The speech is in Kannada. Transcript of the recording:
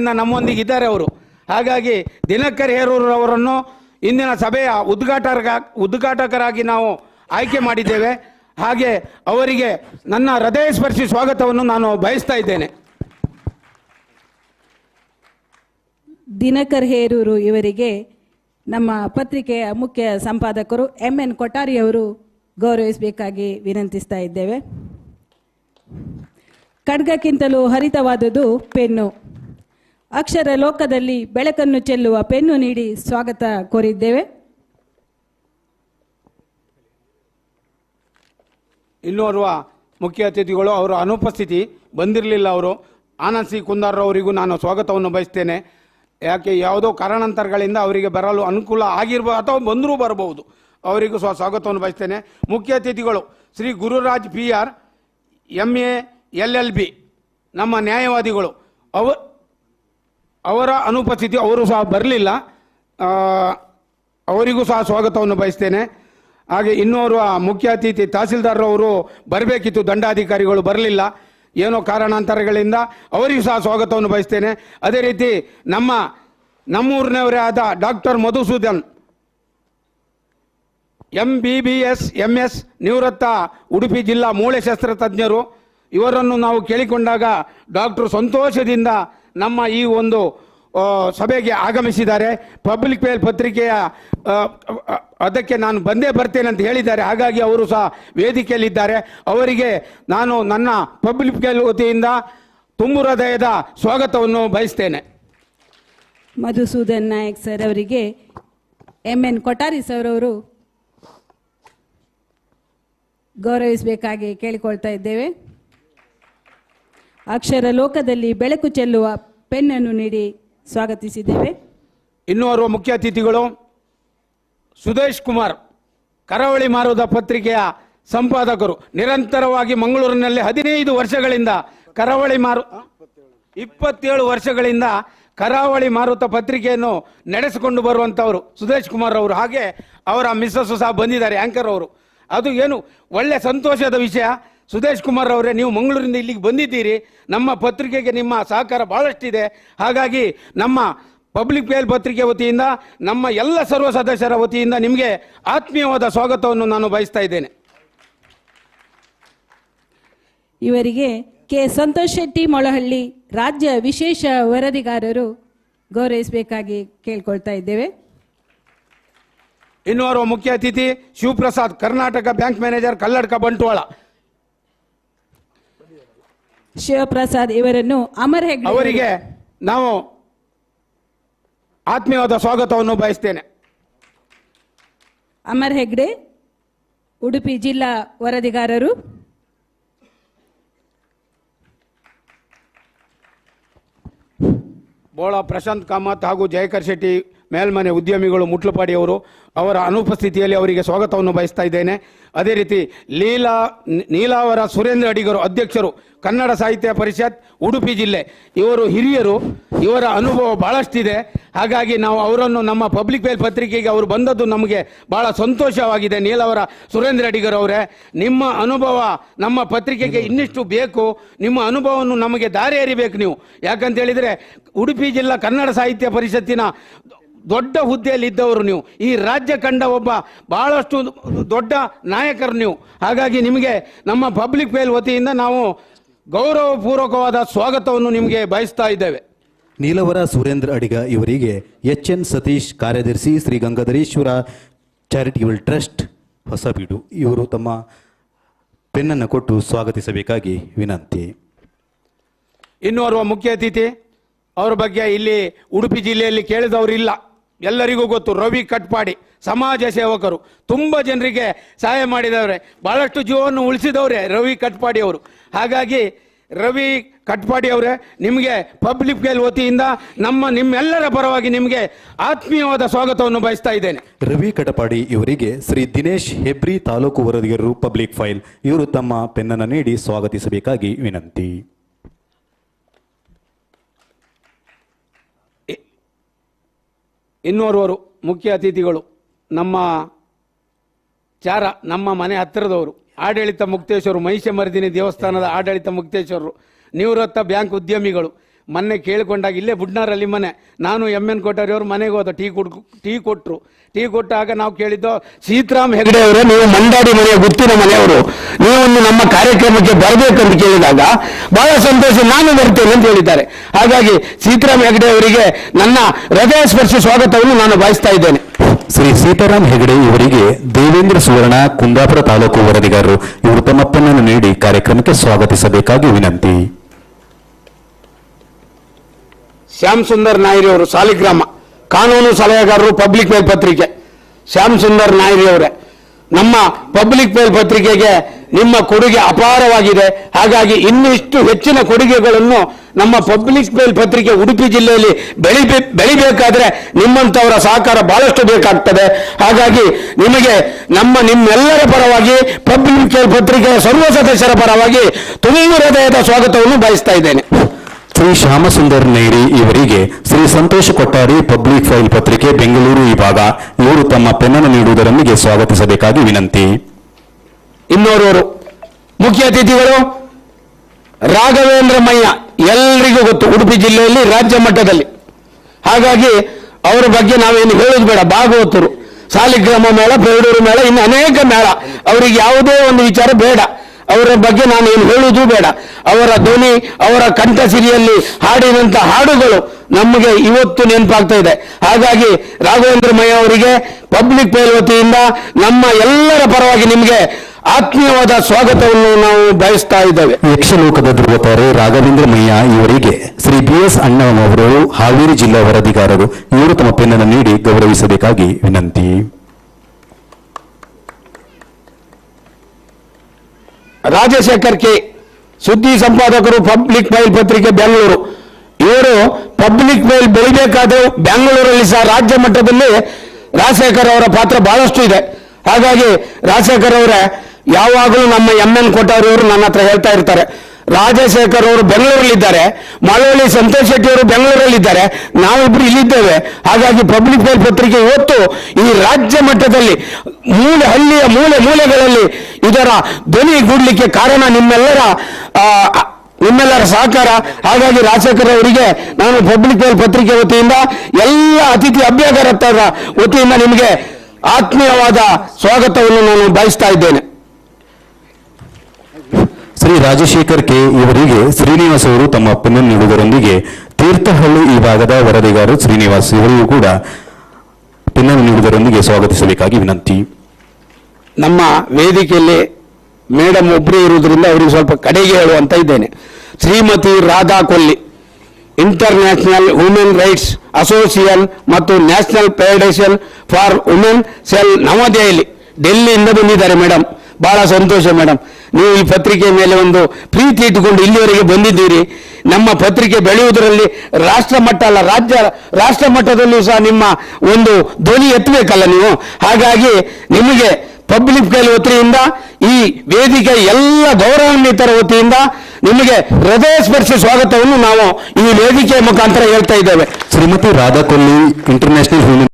ನಮ್ಮೊಂದಿಗೆ ಇದ್ದಾರೆ ಅವರು. ಹಾಗಾಗಿ ದಿನಕರ್ ಹೇರೂರು ಅವರನ್ನು ಇಂದಿನ ಸಭೆಯ ಉದ್ಘಾಟಕ ಉದ್ಘಾಟಕರಾಗಿ ನಾವು ಆಯ್ಕೆ ಮಾಡಿದ್ದೇವೆ. ಹಾಗೆ ಅವರಿಗೆ ನನ್ನ ಹೃದಯ ಸ್ಪರ್ಶಿ ಸ್ವಾಗತವನ್ನು ನಾನು ಬಯಸ್ತಾ ಇದ್ದೇನೆ. ದಿನಕರ್ ಹೇರೂರು ಇವರಿಗೆ ನಮ್ಮ ಪತ್ರಿಕೆಯ ಮುಖ್ಯ ಸಂಪಾದಕರು ಎಂ ಎನ್ ಕೊಠಾರಿ ಅವರು ಗೌರವಿಸಬೇಕಾಗಿ ವಿನಂತಿಸ್ತಾ ಇದ್ದೇವೆ. ಖಡ್ಗಕ್ಕಿಂತಲೂ ಹರಿತವಾದದ್ದು ಪೆನ್ನು. ಅಕ್ಷರ ಲೋಕದಲ್ಲಿ ಬೆಳಕನ್ನು ಚೆಲ್ಲುವ ಪೆನ್ನು ನೀಡಿ ಸ್ವಾಗತ ಕೋರಿದ್ದೇವೆ. ಇನ್ನೋರ್ವ ಮುಖ್ಯ ಅತಿಥಿಗಳು, ಅವರ ಅನುಪಸ್ಥಿತಿ ಬಂದಿರಲಿಲ್ಲ ಅವರು. ಆನಂದ್ ಸಿ. ಕುಂದಾರ್ ಅವರಿಗೂ ನಾನು ಸ್ವಾಗತವನ್ನು ಬಯಸ್ತೇನೆ. ಯಾಕೆ, ಯಾವುದೋ ಕಾರಣಾಂತರಗಳಿಂದ ಅವರಿಗೆ ಬರಲು ಅನುಕೂಲ ಆಗಿರ್ಬೋದು ಅಥವಾ ಬಂದರೂ ಬರಬಹುದು. ಅವರಿಗೂ ಸ್ವ, ಸ್ವಾಗತವನ್ನು ಬಯಸ್ತೇನೆ. ಮುಖ್ಯ ಅತಿಥಿಗಳು, Shri Gururaj P. R. M A. L. L. B. ನಮ್ಮ ನ್ಯಾಯವಾದಿಗಳು, ಅವ ಅವರ ಅನುಪಸ್ಥಿತಿ ಅವರು ಸಹ ಬರಲಿಲ್ಲ. ಅವರಿಗೂ ಸಹ ಸ್ವಾಗತವನ್ನು ಬಯಸ್ತೇನೆ. ಹಾಗೆ ಇನ್ನೋರ್ವ ಮುಖ್ಯ ಅತಿಥಿ ತಹಸೀಲ್ದಾರ್ ಅವರು ಬರಬೇಕಿತ್ತು, ದಂಡಾಧಿಕಾರಿಗಳು ಬರಲಿಲ್ಲ. ಏನೋ ಕಾರಣಾಂತರಗಳಿಂದ ಅವರಿಗೂ ಸಹ ಸ್ವಾಗತವನ್ನು ಬಯಸ್ತೇನೆ. ಅದೇ ರೀತಿ ನಮ್ಮ, ನಮ್ಮೂರಿನವರೇ ಆದ doctor Madhusudan M B B S M S ನಿವೃತ್ತ ಉಡುಪಿ ಜಿಲ್ಲಾ ಮೂಳೆ ಶಸ್ತ್ರ ತಜ್ಞರು ಇವರನ್ನು ನಾವು ಕೇಳಿಕೊಂಡಾಗ ಡಾಕ್ಟರ್ ಸಂತೋಷದಿಂದ ನಮ್ಮ ಈ ಒಂದು ಸಭೆಗೆ ಆಗಮಿಸಿದ್ದಾರೆ. ಪಬ್ಲಿಕ್ ವೇಲ್ ಪತ್ರಿಕೆಯ ಅದಕ್ಕೆ ನಾನು ಬಂದೇ ಬರ್ತೇನೆ ಅಂತ ಹೇಳಿದ್ದಾರೆ. ಹಾಗಾಗಿ ಅವರು ಸಹ ವೇದಿಕೆಯಲ್ಲಿದ್ದಾರೆ. ಅವರಿಗೆ ನಾನು ನನ್ನ ಪಬ್ಲಿಕ್ ವೇಲ್ ವತಿಯಿಂದ ತುಂಬು ಹೃದಯದ ಸ್ವಾಗತವನ್ನು ಬಯಸ್ತೇನೆ. ಮಧುಸೂದನ್ ನಾಯಕ್ ಸರ್ ಅವರಿಗೆ ಎಂ ಎನ್ ಕೊಠಾರಿ ಸರ್ ಅವರು ಗೌರವಿಸಬೇಕಾಗಿ ಕೇಳಿಕೊಳ್ತಾ ಇದ್ದೇವೆ. ಅಕ್ಷರ ಲೋಕದಲ್ಲಿ ಬೆಳಕು ಚೆಲ್ಲುವ ಪೆನ್ನನ್ನು ನೀಡಿ ಸ್ವಾಗತಿಸಿದ್ದೇವೆ. ಇನ್ನೋರ್ವ ಮುಖ್ಯ ಅತಿಥಿಗಳು ಸುದೇಶ್ ಕುಮಾರ್, ಕರಾವಳಿ ಮಾರುದ ಪತ್ರಿಕೆಯ ಸಂಪಾದಕರು. ನಿರಂತರವಾಗಿ ಮಂಗಳೂರಿನಲ್ಲಿ ಹದಿನೈದು ವರ್ಷಗಳಿಂದ ಕರಾವಳಿ ಮಾರು ಇಪ್ಪತ್ತೇಳು ವರ್ಷಗಳಿಂದ ಕರಾವಳಿ ಮಾರುತ ಪತ್ರಿಕೆಯನ್ನು ನಡೆಸಿಕೊಂಡು ಬರುವಂಥವರು ಸುದೇಶ್ ಕುಮಾರ್ ಅವರು. ಹಾಗೆ ಅವರ ಮಿಸ್ಸಸ್ಸು ಸಹ ಬಂದಿದ್ದಾರೆ, ಆಂಕರ್ ಅವರು. ಅದು ಏನು ಒಳ್ಳೆ ಸಂತೋಷದ ವಿಷಯ. ಸುದೇಶ್ ಕುಮಾರ್ ಅವರೇ ನೀವು ಮಂಗಳೂರಿಂದ ಇಲ್ಲಿಗೆ ಬಂದಿದ್ದೀರಿ. ನಮ್ಮ ಪತ್ರಿಕೆಗೆ ನಿಮ್ಮ ಸಹಕಾರ ಭಾಳಷ್ಟಿದೆ ಹಾಗಾಗಿ ನಮ್ಮ ಪಬ್ಲಿಕ್ ಮೇಲ್ ಪತ್ರಿಕೆ ವತಿಯಿಂದ ನಮ್ಮ ಎಲ್ಲ ಸರ್ವ ಸದಸ್ಯರ ವತಿಯಿಂದ ನಿಮಗೆ ಆತ್ಮೀಯವಾದ ಸ್ವಾಗತವನ್ನು ನಾನು ಬಯಸ್ತಾ ಇದ್ದೇನೆ. ಇವರಿಗೆ ಕೆ ಸಂತೋಷ್ ಶೆಟ್ಟಿ ಮೊಳಹಳ್ಳಿ ರಾಜ್ಯ ವಿಶೇಷ ವರದಿಗಾರರು ಗೌರವಿಸಬೇಕಾಗಿ ಕೇಳ್ಕೊಳ್ತಾ ಇದ್ದೇವೆ. ಇನ್ನೋರ್ವ ಮುಖ್ಯ ಅತಿಥಿ ಶಿವಪ್ರಸಾದ್ ಕರ್ನಾಟಕ ಬ್ಯಾಂಕ್ ಮ್ಯಾನೇಜರ್ ಕಲ್ಲಡ್ಕ ಬಂಟ್ವಾಳ. ಶಿವಪ್ರಸಾದ್ ಇವರನ್ನು ಅಮರ್ ಹೆಗ್ಡೆ ಅವರಿಗೆ ನಾವು ಆತ್ಮೀಯವಾದ ಸ್ವಾಗತವನ್ನು ಬಯಸ್ತೇನೆ. ಅಮರ್ ಹೆಗ್ಡೆ ಉಡುಪಿ ಜಿಲ್ಲಾ ವರದಿಗಾರರು. ಬೋಳ ಪ್ರಶಾಂತ್ ಕಾಮತ್ ಹಾಗೂ ಜಯಕರ್ ಶೆಟ್ಟಿ ಮೇಲ್ಮನೆ ಉದ್ಯಮಿಗಳು ಮುಟ್ಲುಪಾಡಿಯವರು, ಅವರ ಅನುಪಸ್ಥಿತಿಯಲ್ಲಿ ಅವರಿಗೆ ಸ್ವಾಗತವನ್ನು ಬಯಸ್ತಾ ಇದ್ದೇನೆ. ಅದೇ ರೀತಿ ಲೀಲಾ ನೀಲಾವರ ಸುರೇಂದ್ರ ಅಡಿಗರು ಅಧ್ಯಕ್ಷರು ಕನ್ನಡ ಸಾಹಿತ್ಯ ಪರಿಷತ್, ಉಡುಪಿ ಜಿಲ್ಲೆ. ಇವರು ಹಿರಿಯರು, ಇವರ ಅನುಭವ ಬಹಳಷ್ಟಿದೆ. ಹಾಗಾಗಿ ನಾವು ಅವರನ್ನು ನಮ್ಮ ಪಬ್ಲಿಕ್ ವೇಲ್ ಪತ್ರಿಕೆಗೆ ಅವರು ಬಂದದ್ದು ನಮಗೆ ಬಹಳ ಸಂತೋಷವಾಗಿದೆ. ನೀಲಾವರ ಸುರೇಂದ್ರ ಅಡಿಗರು ಅವರೇ, ನಿಮ್ಮ ಅನುಭವ ನಮ್ಮ ಪತ್ರಿಕೆಗೆ ಇನ್ನಿಷ್ಟು ಬೇಕು. ನಿಮ್ಮ ಅನುಭವವನ್ನು ನಮಗೆ ದಾರಿ ಎರಿಬೇಕು ನೀವು. ಯಾಕಂತ ಹೇಳಿದರೆ ಉಡುಪಿ ಜಿಲ್ಲಾ ಕನ್ನಡ ಸಾಹಿತ್ಯ ಪರಿಷತ್ತಿನ ದೊಡ್ಡ ಹುದ್ದೆಯಲ್ಲಿ ಇದ್ದವರು ನೀವು. ಈ ರಾಜ್ಯ ಕಂಡ ಒಬ್ಬ ಬಹಳಷ್ಟು ದೊಡ್ಡ ನಾಯಕರು ನೀವು. ಹಾಗಾಗಿ ನಿಮಗೆ ನಮ್ಮ ಪಬ್ಲಿಕ್ ವೇಲ್ ವತಿಯಿಂದ ನಾವು ಗೌರವಪೂರ್ವಕವಾದ ಸ್ವಾಗತವನ್ನು ನಿಮಗೆ ಬಯಸ್ತಾ ಇದ್ದೇವೆ. ನೀಲವರ ಸುರೇಂದ್ರ ಅಡಿಗ ಇವರಿಗೆ ಎಚ್ ಎನ್ ಸತೀಶ್ ಕಾರ್ಯದರ್ಶಿ ಶ್ರೀ ಗಂಗಾಧರೇಶ್ವರ ಚಾರಿಟೇಬಲ್ ಟ್ರಸ್ಟ್ ಹೊಸಬೀಡು. ಇವರು ತಮ್ಮ ಪೆನ್ನನ್ನು ಕೊಟ್ಟು ಸ್ವಾಗತಿಸಬೇಕಾಗಿ ವಿನಂತಿ. ಇನ್ನೋರ್ವ ಮುಖ್ಯ ಅತಿಥಿ ಅವರ ಬಗ್ಗೆ ಇಲ್ಲಿ ಉಡುಪಿ ಜಿಲ್ಲೆಯಲ್ಲಿ ಕೇಳಿದವರು ಇಲ್ಲ ಎಲ್ಲರಿಗೂ ಗೊತ್ತು, ರವಿ ಕಟ್ಪಾಡಿ, ಸಮಾಜ ಸೇವಕರು. ತುಂಬ ಜನರಿಗೆ ಸಹಾಯ ಮಾಡಿದವ್ರೆ. ಭಾಳಷ್ಟು ಜೀವವನ್ನು ಉಳಿಸಿದವ್ರೆ ರವಿ ಕಟ್ಪಾಡಿ ಅವರು. ಹಾಗಾಗಿ ರವಿ ಕಟ್ಪಾಡಿ ಅವರೇ, ನಿಮಗೆ ಪಬ್ಲಿಕ್ ವೇಲ್ ವತಿಯಿಂದ ನಮ್ಮ ನಿಮ್ಮೆಲ್ಲರ ಪರವಾಗಿ ನಿಮಗೆ ಆತ್ಮೀಯವಾದ ಸ್ವಾಗತವನ್ನು ಬಯಸ್ತಾ ಇದ್ದೇನೆ. ರವಿ ಕಟಪಾಡಿ ಇವರಿಗೆ ಶ್ರೀ ದಿನೇಶ್ ಹೆಬ್ರಿ ತಾಲೂಕು ವರದಿಗರರು ಪಬ್ಲಿಕ್ ಫೈಲ್ ಇವರು ತಮ್ಮ ಪೆನ್ನನ್ನು ನೀಡಿ ಸ್ವಾಗತಿಸಬೇಕಾಗಿ ವಿನಂತಿ. ಇನ್ನೋರ್ವರು ಮುಖ್ಯ ಅತಿಥಿಗಳು ನಮ್ಮ ಚಾರ, ನಮ್ಮ ಮನೆ ಹತ್ತಿರದವರು, ಆಡಳಿತ ಮುಕ್ತೇಶ್ವರು ಮಹಿಷಮರ್ದಿನಿ ದೇವಸ್ಥಾನದ ಆಡಳಿತ ಮುಕ್ತೇಶ್ವರರು, ನಿವೃತ್ತ ಬ್ಯಾಂಕ್ ಉದ್ಯಮಿಗಳು ಮೊನ್ನೆ ಕೇಳಿಕೊಂಡಾಗ ಇಲ್ಲೇ ಬುಡ್ನಾರಲ್ಲಿ ಮನೆ. ನಾನು ಎಂ ಎನ್ ಕೊಟ್ಟಾರಿಯವರು ಮನೆಗೆ ಹೋದ, ಟೀ ಕುಡ್ ಟೀ ಕೊಟ್ಟರು ಟೀ ಕೊಟ್ಟಾಗ ನಾವು ಕೇಳಿದ್ದು, ಸೀತಾರಾಮ್ ಹೆಗಡೆ ಅವರೇ, ನೀವು ಮಂಡಾಡಿ ಮನೆಯ ಗುತ್ತಿನ ಮನೆಯವರು. ನೀವು ನಮ್ಮ ಕಾರ್ಯಕ್ರಮಕ್ಕೆ ಬರಬೇಕಂತ ಕೇಳಿದಾಗ ಬಹಳ ಸಂತೋಷ ನಾನು ಬರ್ತೇನೆ ಅಂತ ಹೇಳಿದ್ದಾರೆ. ಹಾಗಾಗಿ ಸೀತಾರಾಮ್ ಹೆಗಡೆ ಅವರಿಗೆ ನನ್ನ ಹೃದಯ ಸ್ಪರ್ಶ ಸ್ವಾಗತವನ್ನು ನಾನು ಬಯಸ್ತಾ ಇದ್ದೇನೆ. ಶ್ರೀ ಸೀತಾರಾಮ್ ಹೆಗಡೆ ಇವರಿಗೆ ದೇವೇಂದ್ರ ಸುವರ್ಣ, ಕುಂದಾಪುರ ತಾಲೂಕು ವರದಿಗಾರರು ಇವರು ತಮ್ಮ ಪೆನ್ನನ್ನು ನೀಡಿ ಕಾರ್ಯಕ್ರಮಕ್ಕೆ ಸ್ವಾಗತಿಸಬೇಕಾಗಿ ವಿನಂತಿ. ಶ್ಯಾಮ್ ಸುಂದರ್ ನಾಯ್ರಿ ಅವರು ಸಾಲಿಗ್ರಾಮ. ಕಾನೂನು ಸಲಹೆಗಾರರು ಪಬ್ಲಿಕ್ ಮೇಲ್ ಪತ್ರಿಕೆ ಶ್ಯಾಮ್ ಸುಂದರ್ ನಾಯ್ರಿ ಅವರೇ. ನಮ್ಮ ಪಬ್ಲಿಕ್ ಮೇಲ್ ಪತ್ರಿಕೆಗೆ ನಿಮ್ಮ ಕೊಡುಗೆ ಅಪಾರವಾಗಿದೆ. ಹಾಗಾಗಿ ಇನ್ನಿಷ್ಟು ಹೆಚ್ಚಿನ ಕೊಡುಗೆಗಳನ್ನು ನಮ್ಮ ಪಬ್ಲಿಕ್ ಮೇಲ್ ಪತ್ರಿಕೆ ಉಡುಪಿ ಜಿಲ್ಲೆಯಲ್ಲಿ ಬೆಳಿಬೇ, ಬೆಳಿಬೇಕಾದ್ರೆ ನಿಮ್ಮಂಥವರ ಸಹಕಾರ ಬಹಳಷ್ಟು ಬೇಕಾಗ್ತದೆ. ಹಾಗಾಗಿ ನಿಮಗೆ ನಮ್ಮ ನಿಮ್ಮೆಲ್ಲರ ಪರವಾಗಿ ಪಬ್ಲಿಕ್ ಮೇಲ್ ಪತ್ರಿಕೆಯ ಸರ್ವ ಸದಸ್ಯರ ಪರವಾಗಿ ತುಂಬ ಹೃದಯದ ಸ್ವಾಗತವನ್ನು ಬಯಸ್ತಾ ಇದ್ದೇನೆ. ಶ್ರೀ ಶ್ಯಾಮಸುಂದರ್ ನೈರಿ ಇವರಿಗೆ ಶ್ರೀ ಸಂತೋಷ್ ಕೊಟ್ಟಾರಿ ಪಬ್ಲಿಕ್ ಫೈಲ್ ಪತ್ರಿಕೆ, ಬೆಂಗಳೂರು ವಿಭಾಗ. ಇವರು ತಮ್ಮ ಪೆನ್ನನ್ನು ನೀಡುವುದರೊಂದಿಗೆ ಸ್ವಾಗತಿಸಬೇಕಾಗಿ ವಿನಂತಿ. ಇನ್ನೋರ್ವರು, ಮುಖ್ಯ ಅತಿಥಿಗಳು, ರಾಘವೇಂದ್ರ ಮಯ್ಯ ಎಲ್ರಿಗೂ ಗೊತ್ತು, ಉಡುಪಿ ಜಿಲ್ಲೆಯಲ್ಲಿ ರಾಜ್ಯ ಮಟ್ಟದಲ್ಲಿ. ಹಾಗಾಗಿ ಅವರ ಬಗ್ಗೆ ನಾವೇನು ಹೇಳೋದು ಬೇಡ, ಭಾಗವತರು. ಸಾಲಿಗ್ರಾಮ ಮೇಳ ಬೇಡೂರು ಮೇಳ, ಇನ್ನು ಅನೇಕ ಮೇಳ. ಅವರಿಗೆ ಯಾವುದೇ ಒಂದು ವಿಚಾರ ಬೇಡ. ಅವರ ಬಗ್ಗೆ ನಾನು ಏನು ಹೇಳುವುದೂ ಬೇಡ. ಅವರ ಧ್ವನಿ, ಅವರ ಕಂಠಸಿರಿಯಲ್ಲಿ ಹಾಡಿದಂತ ಹಾಡುಗಳು ನಮಗೆ ಇವತ್ತು ನೆನಪಾಗ್ತಾ ಇದೆ. ಹಾಗಾಗಿ ರಾಘವೇಂದ್ರ ಮಯ್ಯ ಅವರಿಗೆ ಪಬ್ಲಿಕ್ ಮೇಲ್ ವತಿಯಿಂದ ನಮ್ಮ ಎಲ್ಲರ ಪರವಾಗಿ ನಿಮಗೆ ಆತ್ಮೀಯವಾದ ಸ್ವಾಗತವನ್ನು ನಾವು ಬಯಸ್ತಾ ಇದ್ದೇವೆ. ಯಕ್ಷಲೋಕದ ಧ್ರುವತಾರೆ ರಾಘವೇಂದ್ರ ಮಯ್ಯ ಇವರಿಗೆ ಶ್ರೀ ಬಿ ಎಸ್ ಅಣ್ಣವರು ಹಾವೇರಿ ಜಿಲ್ಲಾ ವರದಿಗಾರರು ಇವರು ತಮ್ಮ ಪೆನ್ನನ್ನು ನೀಡಿ ಗೌರವಿಸಬೇಕಾಗಿ ವಿನಂತಿ. ರಾಜಶೇಖರ್ ಕೆ ಸುದ್ದಿ ಸಂಪಾದಕರು ಪಬ್ಲಿಕ್ ಮೈಲ್ ಪತ್ರಿಕೆ ಬೆಂಗಳೂರು. ಇವರು ಪಬ್ಲಿಕ್ ಮೈಲ್ ಬೆಳಿಬೇಕಾದ್ರೆ ಬೆಂಗಳೂರಲ್ಲಿ ಸಹ ರಾಜ್ಯ ಮಟ್ಟದಲ್ಲಿ ರಾಜಶೇಖರ್ ಅವರ ಪಾತ್ರ ಬಹಳಷ್ಟು ಇದೆ. ಹಾಗಾಗಿ ರಾಜಶೇಖರ್ ಅವರೇ ಯಾವಾಗಲೂ ನಮ್ಮ ಎಂ ಎನ್ ಕೊಟ್ಟವರು ನನ್ನ ಹತ್ರ ಹೇಳ್ತಾ ಇರ್ತಾರೆ. ರಾಜಶೇಖರ್ ಅವರು ಬೆಂಗಳೂರಲ್ಲಿದ್ದಾರೆ, ಮಳವಳ್ಳಿ ಸಂತೋಷ್ ಶೆಟ್ಟಿ ಅವರು ಬೆಂಗಳೂರಲ್ಲಿದ್ದಾರೆ, ನಾವಿಬ್ರು ಇಲ್ಲಿದ್ದೇವೆ. ಹಾಗಾಗಿ ಪಬ್ಲಿಕ್ ಫೇರ್ ಪತ್ರಿಕೆ ಇವತ್ತು ಈ ರಾಜ್ಯ ಮಟ್ಟದಲ್ಲಿ ಮೂಲೆ ಹಳ್ಳಿಯ ಮೂಲೆ ಮೂಲೆಗಳಲ್ಲಿ ಇದರ ಧ್ವನಿ ಗೂಡ್ಲಿಕ್ಕೆ ಕಾರಣ ನಿಮ್ಮೆಲ್ಲರ ನಿಮ್ಮೆಲ್ಲರ ಸಹಕಾರ. ಹಾಗಾಗಿ ರಾಜಶೇಖರ್ ಅವರಿಗೆ ನಾನು ಪಬ್ಲಿಕ್ ಫೇರ್ ಪತ್ರಿಕೆ ವತಿಯಿಂದ ಎಲ್ಲ ಅತಿಥಿ ಅಭ್ಯರ್ಥರ ವತಿಯಿಂದ ನಿಮಗೆ ಆತ್ಮೀಯವಾದ ಸ್ವಾಗತವನ್ನು ನಾನು ಬಯಸ್ತಾ ಇದ್ದೇನೆ. ಶ್ರೀ ರಾಜಶೇಖರ್ ಕೆ. ಇವರಿಗೆ ಶ್ರೀನಿವಾಸ್ ಅವರು ತಮ್ಮ ಪೆನ್ನನ್ನು ನೀಡುವುದರೊಂದಿಗೆ ತೀರ್ಥಹಳ್ಳಿ ಈ ಭಾಗದ ವರದಿಗಾರರು ಶ್ರೀನಿವಾಸ್ ಇವರಿಗೂ ಕೂಡ ಪೆನ್ನನ್ನು ನೀಡುವುದರೊಂದಿಗೆ ಸ್ವಾಗತಿಸಬೇಕಾಗಿ ವಿನಂತಿ. ನಮ್ಮ ವೇದಿಕೆಯಲ್ಲಿ ಮೇಡಮ್ ಒಬ್ಬರೇ ಇರುವುದರಿಂದ ಅವರಿಗೆ ಸ್ವಲ್ಪ ಕಡೆಗೆ ಹೇಳುವಂತ ಇದ್ದೇನೆ. Shrimati Radha Kolli international women rights association ಮತ್ತು national federation for women cell Navadehali, ಡೆಲ್ಲಿಯಿಂದ ಬಂದಿದ್ದಾರೆ ಮೇಡಮ್ ಬಹಳ ಸಂತೋಷ ಮೇಡಮ್ ನೀವು ಈ ಪತ್ರಿಕೆ ಮೇಲೆ ಒಂದು ಪ್ರೀತಿ ಇಟ್ಟುಕೊಂಡು ಇಲ್ಲಿವರೆಗೆ ಬಂದಿದ್ದೀರಿ. ನಮ್ಮ ಪತ್ರಿಕೆ ಬೆಳೆಯುವುದರಲ್ಲಿ ರಾಷ್ಟ್ರ ಮಟ್ಟ ಅಲ್ಲ, ರಾಜ್ಯ, ರಾಷ್ಟ್ರ ಮಟ್ಟದಲ್ಲೂ ಸಹ ನಿಮ್ಮ ಒಂದು ಧ್ವನಿ ಎತ್ತಬೇಕಲ್ಲ ನೀವು? ಹಾಗಾಗಿ ನಿಮಗೆ ಪಬ್ಲಿಕ್ ಕೈಲಿ ವತಿಯಿಂದ, ಈ ವೇದಿಕೆ ಎಲ್ಲ ಗೌರವಾನ್ವಿತರ ವತಿಯಿಂದ ನಿಮಗೆ ಹೃದಯ ಸ್ಪರ್ಶಿ ಸ್ವಾಗತವನ್ನು ನಾವು ಈ ವೇದಿಕೆಯ ಮುಖಾಂತರ ಹೇಳ್ತಾ ಇದ್ದೇವೆ. Shrimati Radha Kolli international human